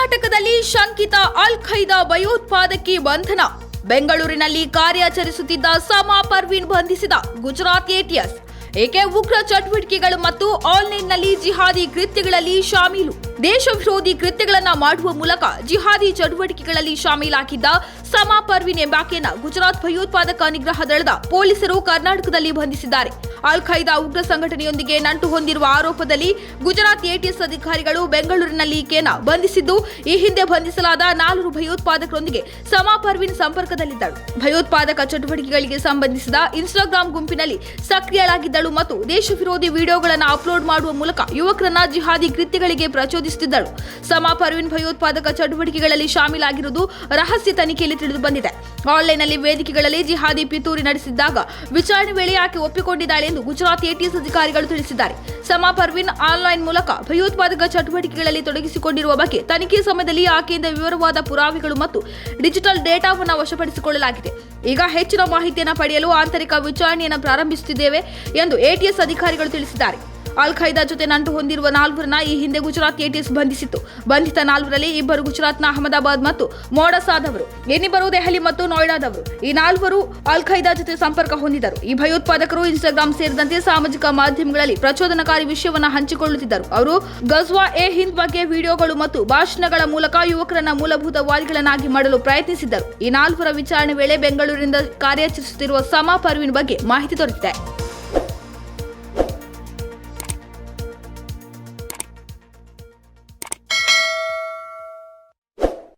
ಕರ್ನಾಟಕದಲ್ಲಿ ಶಂಕಿತ ಅಲ್ ಖೈದಾ ಭಯೋತ್ಪಾದಕಿ ಬಂಧನ. ಬೆಂಗಳೂರಿನಲ್ಲಿ ಕಾರ್ಯಾಚರಿಸುತ್ತಿದ್ದ ಸಮಾ ಪರ್ವಿನ್ ಬಂಧಿಸಿದ ಗುಜರಾತ್ ಎಟಿಎಸ್ ಏಕೆ ಉಗ್ರ ಚಟುವಟಿಕೆಗಳು ಮತ್ತು ಆನ್ಲೈನ್ನಲ್ಲಿ ಜಿಹಾದಿ ಕೃತ್ಯಗಳಲ್ಲಿ ಶಾಮೀಲು? ದೇಶ ವಿರೋಧಿ ಕೃತ್ಯಗಳನ್ನು ಮಾಡುವ ಮೂಲಕ ಜಿಹಾದಿ ಚಟುವಟಿಕೆಗಳಲ್ಲಿ ಶಾಮೀಲಾಗಿದ್ದ ಸಮಾ ಪರ್ವಿನ್ ಎಂಬಾಕೆಯನ್ನ ಗುಜರಾತ್ ಭಯೋತ್ಪಾದಕ ನಿಗ್ರಹ ದಳದ ಪೊಲೀಸರು ಕರ್ನಾಟಕದಲ್ಲಿ ಬಂಧಿಸಿದ್ದಾರೆ. ಅಲ್ ಖೈದಾ ಉಗ್ರ ಸಂಘಟನೆಯೊಂದಿಗೆ ನಂಟು ಹೊಂದಿರುವ ಆರೋಪದಲ್ಲಿ ಗುಜರಾತ್ ಎಟಿಎಸ್ ಅಧಿಕಾರಿಗಳು ಬೆಂಗಳೂರಿನಲ್ಲಿ ಈಕೆನ ಬಂಧಿಸಿದ್ದು, ಈ ಹಿಂದೆ ಬಂಧಿಸಲಾದ ನಾಲ್ವರು ಭಯೋತ್ಪಾದಕರೊಂದಿಗೆ ಸಮಾ ಪರ್ವಿನ್ ಸಂಪರ್ಕದಲ್ಲಿದ್ದಳು. ಭಯೋತ್ಪಾದಕ ಚಟುವಟಿಕೆಗಳಿಗೆ ಸಂಬಂಧಿಸಿದ ಇನ್ಸ್ಟಾಗ್ರಾಂ ಗುಂಪಿನಲ್ಲಿ ಸಕ್ರಿಯಳಾಗಿದ್ದಳು ಮತ್ತು ದೇಶ ವಿರೋಧಿ ವಿಡಿಯೋಗಳನ್ನು ಅಪ್ಲೋಡ್ ಮಾಡುವ ಮೂಲಕ ಯುವಕರನ್ನ ಜಿಹಾದಿ ಕೃತ್ಯಗಳಿಗೆ ಪ್ರಚೋದಿಸುತ್ತಿದ್ದಳು. ಸಮಾ ಪರ್ವಿನ್ ಭಯೋತ್ಪಾದಕ ಚಟುವಟಿಕೆಗಳಲ್ಲಿ ಶಾಮೀಲಾಗಿರುವುದು ರಹಸ್ಯ ತನಿಖೆಯಲ್ಲಿ ತಿಳಿದು ಬಂದಿದೆ ಆನ್ಲೈನ್ನಲ್ಲಿ ವೇದಿಕೆಗಳಲ್ಲಿ ಜಿಹಾದಿ ಪಿತೂರಿ ನಡೆಸಿದ್ದಾಗ ವಿಚಾರಣೆ ವೇಳೆ ಆಕೆ ಒಪ್ಪಿಕೊಂಡಿದ್ದಾಳೆ ಎಂದು ಗುಜರಾತ್ ಎಟಿಎಸ್ ಅಧಿಕಾರಿಗಳು ತಿಳಿಸಿದ್ದಾರೆ. ಸಮಾ ಪರ್ವಿನ್ ಆನ್ಲೈನ್ ಮೂಲಕ ಭಯೋತ್ಪಾದಕ ಚಟುವಟಿಕೆಗಳಲ್ಲಿ ತೊಡಗಿಸಿಕೊಂಡಿರುವ ಬಗ್ಗೆ ತನಿಖೆ ಸಮಯದಲ್ಲಿ ಆಕೆಯಿಂದ ವಿವರವಾದ ಪುರಾವೆಗಳು ಮತ್ತು ಡಿಜಿಟಲ್ ಡೇಟಾವನ್ನು ವಶಪಡಿಸಿಕೊಳ್ಳಲಾಗಿದೆ. ಈಗ ಹೆಚ್ಚಿನ ಮಾಹಿತಿಯನ್ನು ಪಡೆಯಲು ಆಂತರಿಕ ವಿಚಾರಣೆಯನ್ನು ಪ್ರಾರಂಭಿಸುತ್ತಿದ್ದೇವೆ ಎಂದು ಎಟಿಎಸ್ ಅಧಿಕಾರಿಗಳು ತಿಳಿಸಿದ್ದಾರೆ. ಅಲ್ ಖೈದಾ ಜೊತೆ ನಂಟು ಹೊಂದಿರುವ ನಾಲ್ವರನ್ನ ಈ ಹಿಂದೆ ಗುಜರಾತ್ ಎಟಿಎಸ್ ಬಂಧಿಸಿತ್ತು. ಬಂಧಿತ ನಾಲ್ವರಲ್ಲಿ ಇಬ್ಬರು ಗುಜರಾತ್ನ ಅಹಮದಾಬಾದ್ ಮತ್ತು ಮೋಡಸಾದವರು ಇನ್ನಿಬ್ಬರು ದೆಹಲಿ ಮತ್ತು ನೋಯ್ಡಾದವರು. ಈ ನಾಲ್ವರು ಅಲ್ ಖೈದಾ ಜೊತೆ ಸಂಪರ್ಕ ಹೊಂದಿದ್ದರು. ಈ ಭಯೋತ್ಪಾದಕರು ಇನ್ಸ್ಟಾಗ್ರಾಮ್ ಸೇರಿದಂತೆ ಸಾಮಾಜಿಕ ಮಾಧ್ಯಮಗಳಲ್ಲಿ ಪ್ರಚೋದನಕಾರಿ ವಿಷಯವನ್ನು ಹಂಚಿಕೊಳ್ಳುತ್ತಿದ್ದರು. ಅವರು, ಗಜ್ವಾ ಎ ಹಿಂದ್ ಬಗ್ಗೆ ವಿಡಿಯೋಗಳು ಮತ್ತು ಭಾಷಣಗಳ ಮೂಲಕ ಯುವಕರನ್ನ ಮೂಲಭೂತವಾದಿಗಳನ್ನಾಗಿ ಮಾಡಲು ಪ್ರಯತ್ನಿಸಿದ್ದರು. ಈ ನಾಲ್ವರ ವಿಚಾರಣೆ ವೇಳೆ ಬೆಂಗಳೂರಿನಿಂದ ಕಾರ್ಯಾಚರಿಸುತ್ತಿರುವ ಸಮಾ ಪರ್ವಿನ್ ಬಗ್ಗೆ ಮಾಹಿತಿ ದೊರೆತಿದೆ.